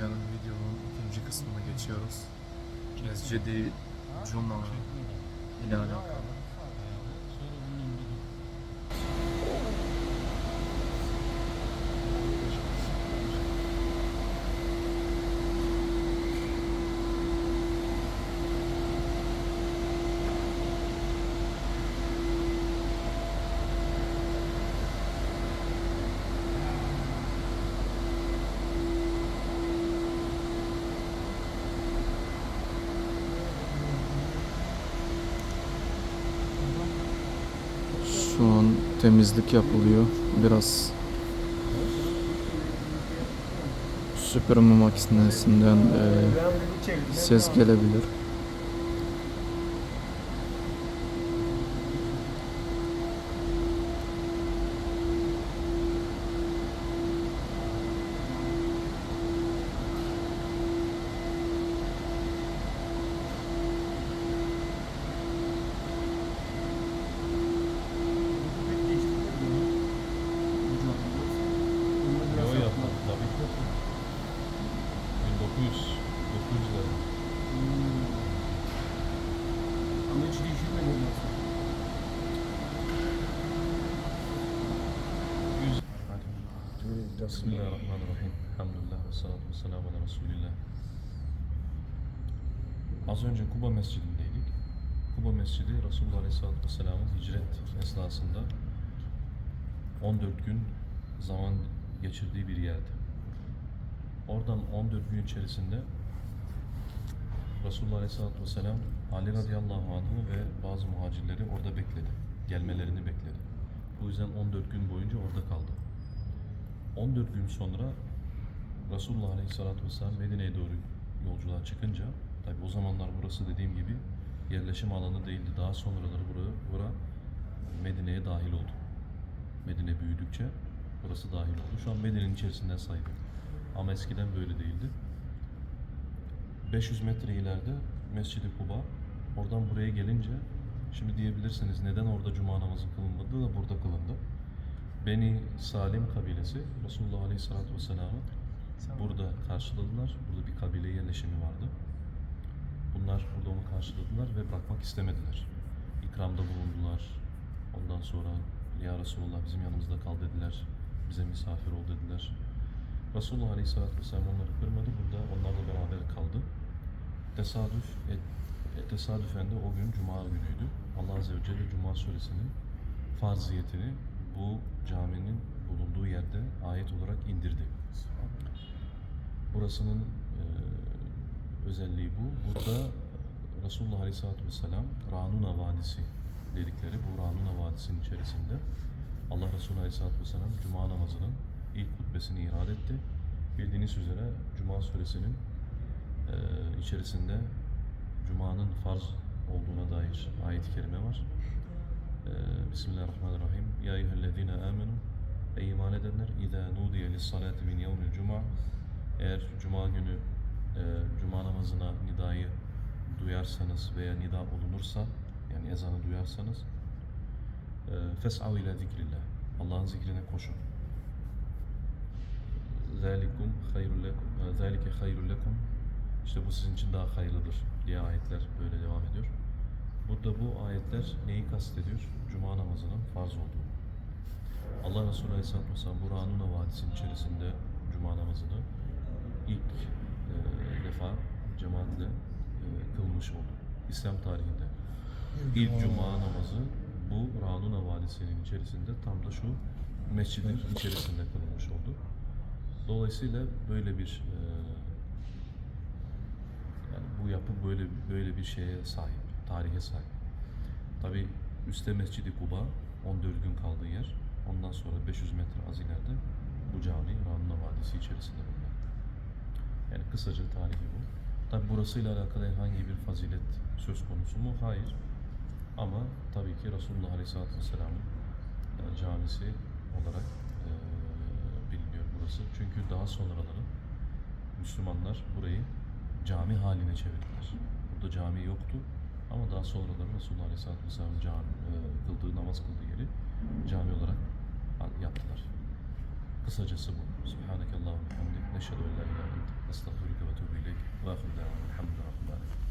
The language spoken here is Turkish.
Yani videonun ikinci kısmına geçiyoruz. Mescidi Cuma ile alakalı. Şu an temizlik yapılıyor. Biraz süpürme makinesinden e, ses gelebilir. Yo yapmadı tabii ki. 1900 900'ler. Ama hiç ondan sonra. 100 Bismillahirrahmanirrahim. Elhamdülillah ve salatu ve selamu ala Resulillah. Az önce Kuba Mescidi'ndeydik. Kuba Mescidi Resulullah Aleyhisselatü Vesselam'ın hicret esnasında 14 gün zaman geçirdiği bir yerdi. Oradan 14 gün içerisinde Resulullah Aleyhisselatü Vesselam Ali radıyallahu anh'ı ve bazı muhacirleri orada bekledi. Gelmelerini bekledi. Bu yüzden 14 gün boyunca orada kaldı. 14 gün sonra Resulullah Aleyhisselatü Vesselam Medine'ye doğru yolculuğa çıkınca tabi o zamanlar burası dediğim gibi yerleşim alanı değildi. Daha sonraları buraya, bura Medine'ye dahil oldu. Medine büyüdükçe burası dahil oldu. Şu an Medine'nin içerisinden sayılır. Ama eskiden böyle değildi. 500 metre ileride Mescid-i Kuba. Oradan buraya gelince şimdi diyebilirsiniz neden orada cuma namazı kılınmadı da burada kılındı. Beni Salim kabilesi Resulullah Aleyhisselatü Vesselam'ı burada karşıladılar. Burada bir kabile yerleşimi vardı. Bunlar burada onu karşıladılar ve bırakmak istemediler. İkramda bulundular. Ondan sonra ya Resulullah bizim yanımızda kal dediler. Bize misafir ol dediler. Resulullah Aleyhisselatü Vesselam onları kırmadı. Burada onlarla beraber kaldı. Tesadüf, e, e, tesadüfen de o gün Cuma günüydü. Allah Azze ve Celle Cuma suresinin farziyetini bu caminin bulunduğu yerde ayet olarak indirdi. Burasının e, özelliği bu. Burada Resulullah Aleyhisselatü Vesselam Ranuna Vadisi dedikleri bu Ranuna Vadisi'nin içerisinde Allah Resulü Aleyhisselatü Vesselam Cuma namazının ilk hutbesini irad etti. Bildiğiniz üzere Cuma suresinin e, içerisinde Cuma'nın farz olduğuna dair ayet-i kerime var. E, Bismillahirrahmanirrahim. Ya eyyühellezine amenu Ey iman edenler İzâ nudiye lissalâti min yevmil cuma Eğer Cuma günü e, Cuma namazına nidayı duyarsanız veya nida olunursa yani ezanı duyarsanız e, fes'av ile zikrillah Allah'ın zikrine koşun. Zalikum hayrul lekum e, zalike hayrul lekum işte bu sizin için daha hayırlıdır diye ayetler böyle devam ediyor. Burada bu ayetler neyi kastediyor? Cuma namazının farz olduğu. Allah Resulü Aleyhisselatü Vesselam bu Ranuna Vadisi'nin içerisinde Cuma namazını ilk e, defa cemaatle e, kılmış oldu. İslam tarihinde. İlk Cuma namazı bu Ranuna Vadisi'nin içerisinde tam da şu mescidin içerisinde kılınmış oldu. Dolayısıyla böyle bir e, yani bu yapı böyle böyle bir şeye sahip, tarihe sahip. Tabi üstte Mescid-i Kuba 14 gün kaldığı yer. Ondan sonra 500 metre az ileride bu cami Ranuna Vadisi içerisinde bulunan. Yani kısaca tarihi bu. Tabi burasıyla alakalı herhangi bir fazilet söz konusu mu? Hayır. Ama tabii ki Resulullah Aleyhisselatü Vesselam'ın e, camisi olarak burası. Çünkü daha sonraları Müslümanlar burayı cami haline çevirdiler. Burada cami yoktu ama daha sonraları Resulullah Aleyhisselatü Vesselam'ın cami, e, kıldığı, namaz kıldığı yeri cami olarak yaptılar. Kısacası bu. Subhaneke Allahümme hamdik. Neşhedü en la ilahe illa ente. Estağfurullah ve tövbe ileyk. Ve ahir davana. Elhamdülillah.